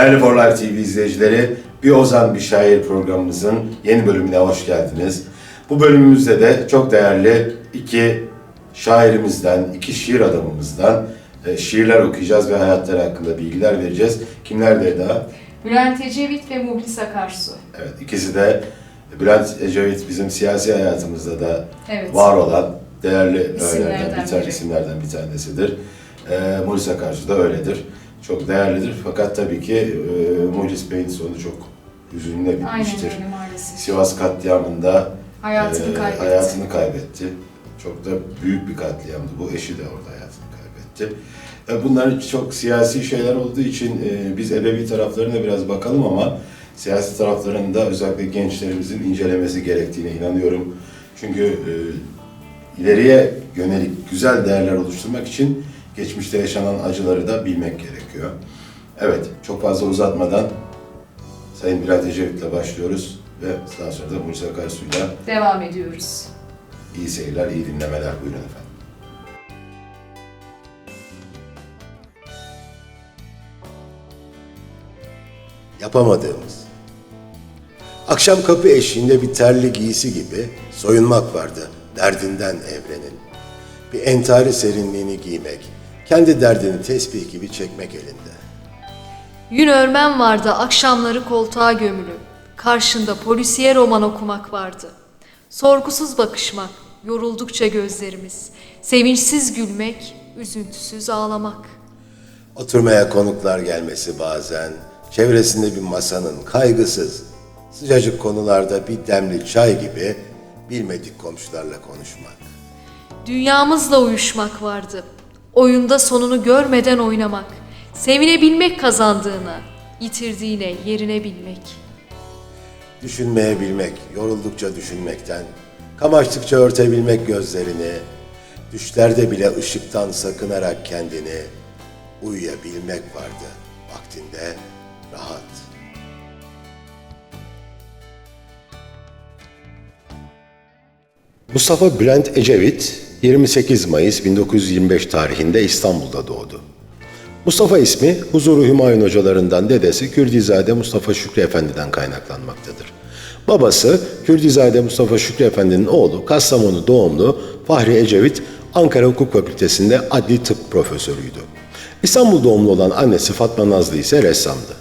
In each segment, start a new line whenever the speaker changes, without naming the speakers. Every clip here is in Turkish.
Değerli For Life TV izleyicileri, Bir Ozan Bir Şair programımızın yeni bölümüne hoş geldiniz. Bu bölümümüzde de çok değerli iki şairimizden, iki şiir adamımızdan e, şiirler okuyacağız ve hayatları hakkında bilgiler vereceğiz. Kimler de daha?
Bülent Ecevit ve Muhlis Akarsu.
Evet, ikisi de Bülent Ecevit bizim siyasi hayatımızda da
Evet.
var olan değerli
İsimlerden
bir tane,
biri.
isimlerden bir tanesidir. E, Mulis Akarsu da öyledir. Çok değerlidir. Fakat tabii ki e, Mulis Bey'in sonu çok hüzünle
Aynen
bitmiştir.
öyle maalesef.
Sivas katliamında
Hayatını
e,
kaybetti.
hayatını kaybetti. Çok da büyük bir katliamdı. Bu eşi de orada hayatını kaybetti. E, Bunlar çok siyasi şeyler olduğu için e, biz edebi taraflarına biraz bakalım ama siyasi taraflarını da özellikle gençlerimizin incelemesi gerektiğine inanıyorum. Çünkü e, ileriye yönelik güzel değerler oluşturmak için geçmişte yaşanan acıları da bilmek gerekiyor. Evet, çok fazla uzatmadan Sayın Bülent Ecevit'le başlıyoruz ve daha sonra da Musa Akarsu'yla
Devam ediyoruz.
iyi seyirler, iyi dinlemeler. Buyurun efendim. Yapamadığımız. Akşam kapı eşiğinde bir terli giysi gibi soyunmak vardı derdinden evrenin. Bir entari serinliğini giymek, kendi derdini tesbih gibi çekmek elinde.
Yün örmen vardı akşamları koltuğa gömülü. Karşında polisiye roman okumak vardı. Sorgusuz bakışmak, yoruldukça gözlerimiz. Sevinçsiz gülmek, üzüntüsüz ağlamak.
Oturmaya konuklar gelmesi bazen, çevresinde bir masanın kaygısız, sıcacık konularda bir demli çay gibi bilmedik komşularla konuşmak.
Dünyamızla uyuşmak vardı. Oyunda sonunu görmeden oynamak. Sevinebilmek kazandığına, yitirdiğine yerine bilmek.
Düşünmeye bilmek, yoruldukça düşünmekten, kamaştıkça örtebilmek gözlerini, düşlerde bile ışıktan sakınarak kendini uyuyabilmek vardı vaktinde rahat. Mustafa Bülent Ecevit 28 Mayıs 1925 tarihinde İstanbul'da doğdu. Mustafa ismi huzuru Hümayun hocalarından dedesi Kürdizade Mustafa Şükrü Efendi'den kaynaklanmaktadır. Babası Kürdizade Mustafa Şükrü Efendi'nin oğlu Kastamonu doğumlu Fahri Ecevit Ankara Hukuk Fakültesi'nde adli tıp profesörüydü. İstanbul doğumlu olan annesi Fatma Nazlı ise ressamdı.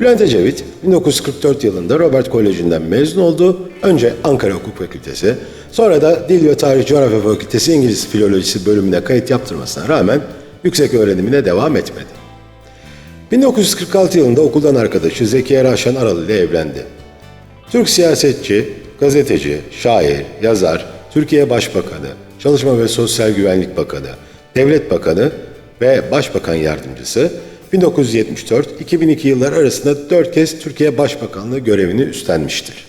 Bülent Ecevit 1944 yılında Robert Koleji'nden mezun oldu. Önce Ankara Hukuk Fakültesi, sonra da Dil ve Tarih Coğrafya Fakültesi İngiliz Filolojisi bölümüne kayıt yaptırmasına rağmen yüksek öğrenimine devam etmedi. 1946 yılında okuldan arkadaşı Zekiye Raşan Aralı ile evlendi. Türk siyasetçi, gazeteci, şair, yazar, Türkiye Başbakanı, Çalışma ve Sosyal Güvenlik Bakanı, Devlet Bakanı ve Başbakan Yardımcısı 1974-2002 yıllar arasında 4 kez Türkiye Başbakanlığı görevini üstlenmiştir.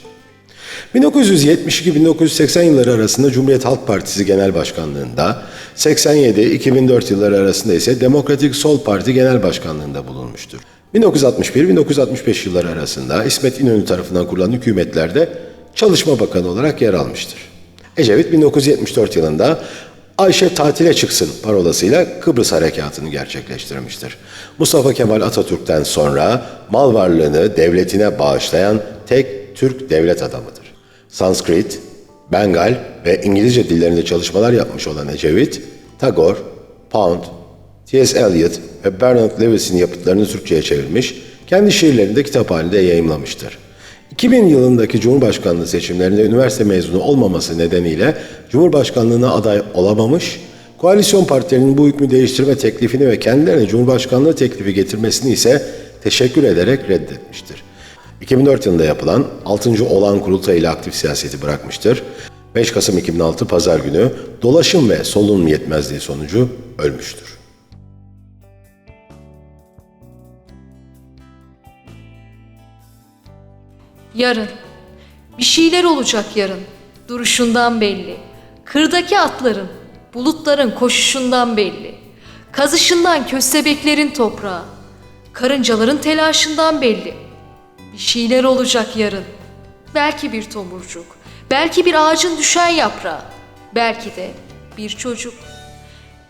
1972-1980 yılları arasında Cumhuriyet Halk Partisi Genel Başkanlığında, 87-2004 yılları arasında ise Demokratik Sol Parti Genel Başkanlığında bulunmuştur. 1961-1965 yılları arasında İsmet İnönü tarafından kurulan hükümetlerde Çalışma Bakanı olarak yer almıştır. Ecevit 1974 yılında Ayşe tatile çıksın parolasıyla Kıbrıs harekatını gerçekleştirmiştir. Mustafa Kemal Atatürk'ten sonra mal varlığını devletine bağışlayan tek Türk devlet adamıdır. Sanskrit, Bengal ve İngilizce dillerinde çalışmalar yapmış olan Ecevit, Tagore, Pound, T.S. Eliot ve Bernard Lewis'in yapıtlarını Türkçe'ye çevirmiş, kendi şiirlerini de kitap halinde yayımlamıştır. 2000 yılındaki Cumhurbaşkanlığı seçimlerinde üniversite mezunu olmaması nedeniyle Cumhurbaşkanlığına aday olamamış, koalisyon partilerinin bu hükmü değiştirme teklifini ve kendilerine Cumhurbaşkanlığı teklifi getirmesini ise teşekkür ederek reddetmiştir. 2004 yılında yapılan 6. Olağan Kurultay ile aktif siyaseti bırakmıştır. 5 Kasım 2006 Pazar günü dolaşım ve solunum yetmezliği sonucu ölmüştür.
Yarın. Bir şeyler olacak yarın. Duruşundan belli. Kırdaki atların, bulutların koşuşundan belli. Kazışından köstebeklerin toprağı. Karıncaların telaşından belli. Bir şeyler olacak yarın. Belki bir tomurcuk, belki bir ağacın düşen yaprağı, belki de bir çocuk.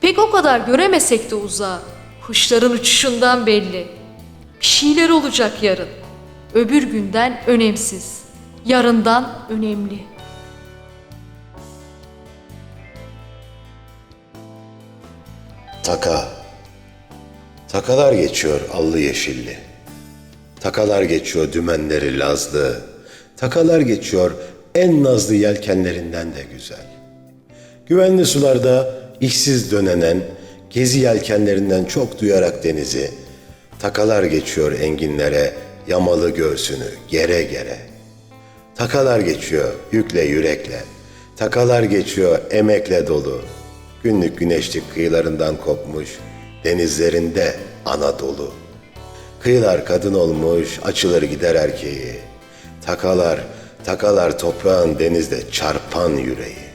Pek o kadar göremesek de uzağa, kuşların uçuşundan belli. Bir şeyler olacak yarın. Öbür günden önemsiz. Yarından önemli.
Taka. Takalar geçiyor allı yeşilli. Takalar geçiyor dümenleri lazlı. Takalar geçiyor en nazlı yelkenlerinden de güzel. Güvenli sularda işsiz dönenen, gezi yelkenlerinden çok duyarak denizi, takalar geçiyor enginlere, yamalı göğsünü gere gere. Takalar geçiyor yükle yürekle, takalar geçiyor emekle dolu. Günlük güneşlik kıyılarından kopmuş, denizlerinde Anadolu. Kıyılar kadın olmuş, açılır gider erkeği. Takalar, takalar toprağın denizde çarpan yüreği.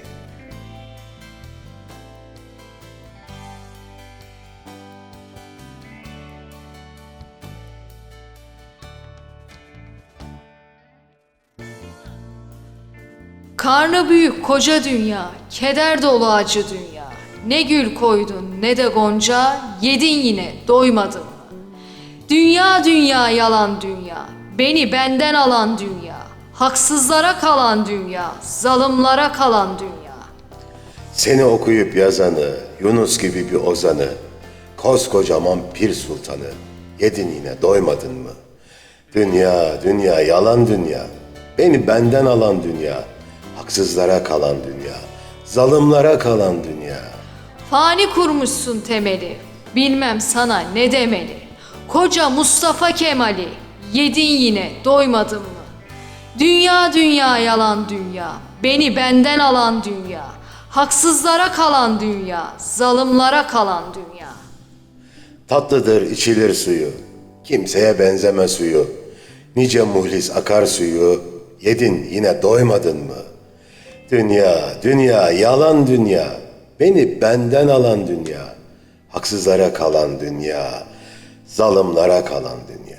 Karnı büyük koca dünya, keder dolu acı dünya. Ne gül koydun ne de gonca, yedin yine doymadın mı? Dünya dünya yalan dünya, beni benden alan dünya. Haksızlara kalan dünya, zalimlara kalan dünya.
Seni okuyup yazanı, Yunus gibi bir ozanı, koskocaman pir sultanı, yedin yine doymadın mı? Dünya, dünya, yalan dünya, beni benden alan dünya, haksızlara kalan dünya, zalimlara kalan dünya.
Fani kurmuşsun temeli, bilmem sana ne demeli. Koca Mustafa Kemal'i, yedin yine doymadın mı? Dünya dünya yalan dünya, beni benden alan dünya. Haksızlara kalan dünya, zalimlara kalan dünya.
Tatlıdır içilir suyu, kimseye benzeme suyu. Nice muhlis akar suyu, yedin yine doymadın mı? Dünya, dünya, yalan dünya, beni benden alan dünya. Haksızlara kalan dünya, zalimlara kalan dünya.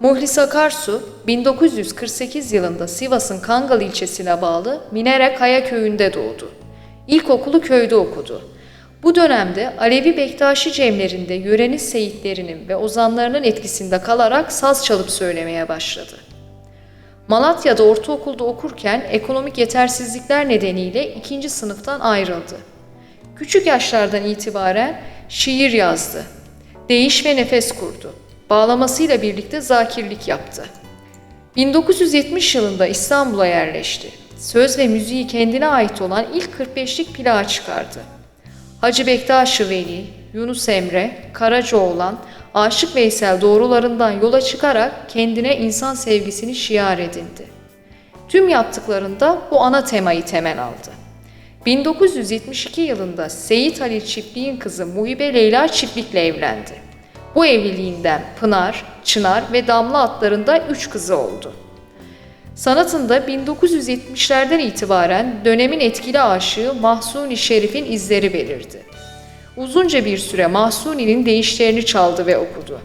Muhlis Akarsu, 1948 yılında Sivas'ın Kangal ilçesine bağlı Minere Kaya köyünde doğdu. İlkokulu köyde okudu. Bu dönemde Alevi Bektaşi cemlerinde yörenin seyitlerinin ve ozanlarının etkisinde kalarak saz çalıp söylemeye başladı. Malatya'da ortaokulda okurken ekonomik yetersizlikler nedeniyle ikinci sınıftan ayrıldı. Küçük yaşlardan itibaren şiir yazdı. Değiş ve nefes kurdu. Bağlamasıyla birlikte zakirlik yaptı. 1970 yılında İstanbul'a yerleşti. Söz ve müziği kendine ait olan ilk 45'lik plağı çıkardı. Hacı Bektaş Veli, Yunus Emre, Karacaoğlan, Aşık Veysel doğrularından yola çıkarak kendine insan sevgisini şiar edindi. Tüm yaptıklarında bu ana temayı temel aldı. 1972 yılında Seyit Halil Çiftlik'in kızı Muhibe Leyla Çiftlik'le evlendi. Bu evliliğinden Pınar, Çınar ve Damla adlarında üç kızı oldu. Sanatında 1970'lerden itibaren dönemin etkili aşığı Mahsuni Şerif'in izleri belirdi. Uzunca bir süre Mahsuni'nin deyişlerini çaldı ve okudu.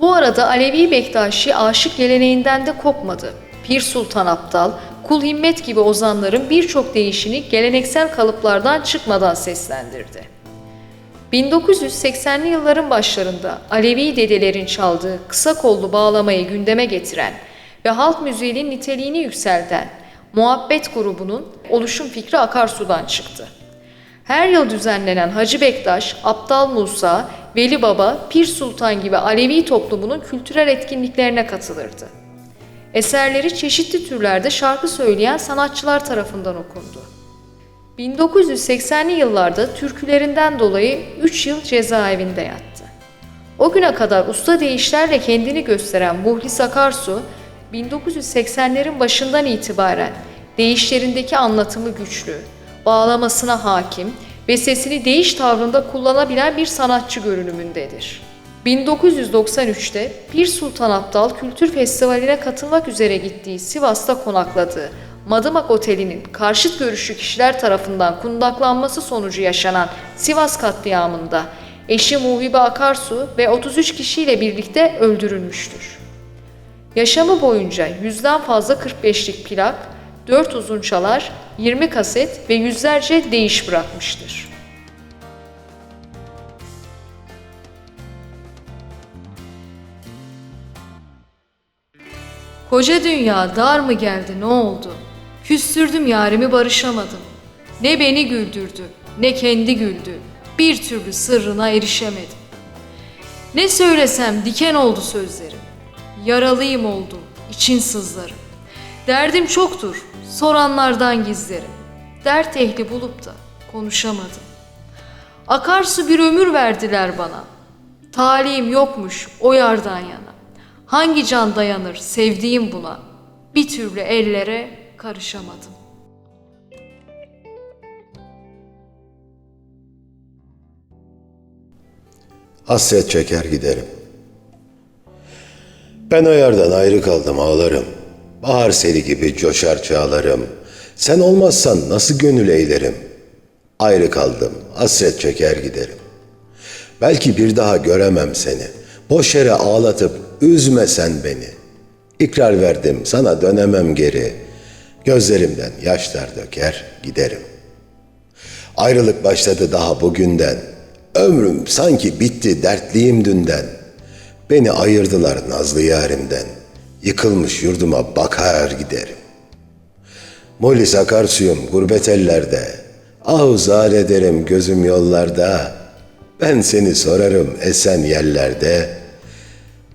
Bu arada Alevi Bektaşi aşık geleneğinden de kopmadı. Pir Sultan Abdal, Kul Himmet gibi ozanların birçok deyişini geleneksel kalıplardan çıkmadan seslendirdi. 1980'li yılların başlarında Alevi dedelerin çaldığı kısa kollu bağlamayı gündeme getiren ve halk müziğinin niteliğini yükselten Muhabbet grubunun oluşum fikri Akarsu'dan çıktı. Her yıl düzenlenen Hacı Bektaş, Aptal Musa, Veli Baba, Pir Sultan gibi Alevi toplumunun kültürel etkinliklerine katılırdı. Eserleri çeşitli türlerde şarkı söyleyen sanatçılar tarafından okundu. 1980'li yıllarda türkülerinden dolayı 3 yıl cezaevinde yattı. O güne kadar usta deyişlerle kendini gösteren Muhlis Akarsu, 1980'lerin başından itibaren deyişlerindeki anlatımı güçlü, bağlamasına hakim ve sesini değiş tavrında kullanabilen bir sanatçı görünümündedir. 1993'te Pir Sultan Abdal Kültür Festivali'ne katılmak üzere gittiği Sivas'ta konakladığı Madımak Oteli'nin karşıt görüşlü kişiler tarafından kundaklanması sonucu yaşanan Sivas katliamında eşi Muhibe Akarsu ve 33 kişiyle birlikte öldürülmüştür. Yaşamı boyunca yüzden fazla 45'lik plak, 4 uzun çalar, 20 kaset ve yüzlerce değiş bırakmıştır. Koca dünya dar mı geldi ne oldu? Küstürdüm yarimi barışamadım. Ne beni güldürdü ne kendi güldü. Bir türlü sırrına erişemedim. Ne söylesem diken oldu sözlerim. Yaralıyım oldum, için sızlarım. Derdim çoktur, soranlardan gizlerim. Dert ehli bulup da konuşamadım. Akarsu bir ömür verdiler bana. Talihim yokmuş o yardan yana. Hangi can dayanır sevdiğim buna? Bir türlü ellere karışamadım.
Hasret çeker giderim. Ben o yerden ayrı kaldım ağlarım. Bahar seli gibi coşar çağlarım. Sen olmazsan nasıl gönül eylerim? Ayrı kaldım, hasret çeker giderim. Belki bir daha göremem seni. Boş yere ağlatıp üzme sen beni. İkrar verdim sana dönemem geri. Gözlerimden yaşlar döker giderim. Ayrılık başladı daha bugünden. Ömrüm sanki bitti dertliyim dünden. Beni ayırdılar nazlı yarimden. Yıkılmış yurduma bakar giderim. Molis akarsuyum gurbet ellerde. Ah zar ederim gözüm yollarda. Ben seni sorarım esen yerlerde.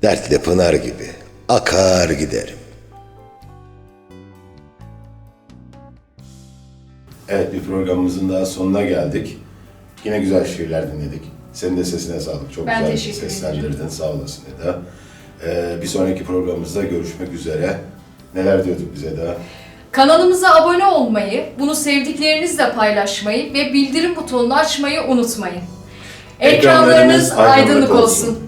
Dertli pınar gibi akar giderim. Evet bir programımızın daha sonuna geldik. Yine güzel şiirler dinledik. Senin de sesine sağlık. Çok
Ben
güzel seslendirdin. Sağ olasın Eda. Ee, bir sonraki programımızda görüşmek üzere. Neler diyorduk bize daha?
Kanalımıza abone olmayı, bunu sevdiklerinizle paylaşmayı ve bildirim butonunu açmayı unutmayın. Ekranlarınız aydınlık olsun.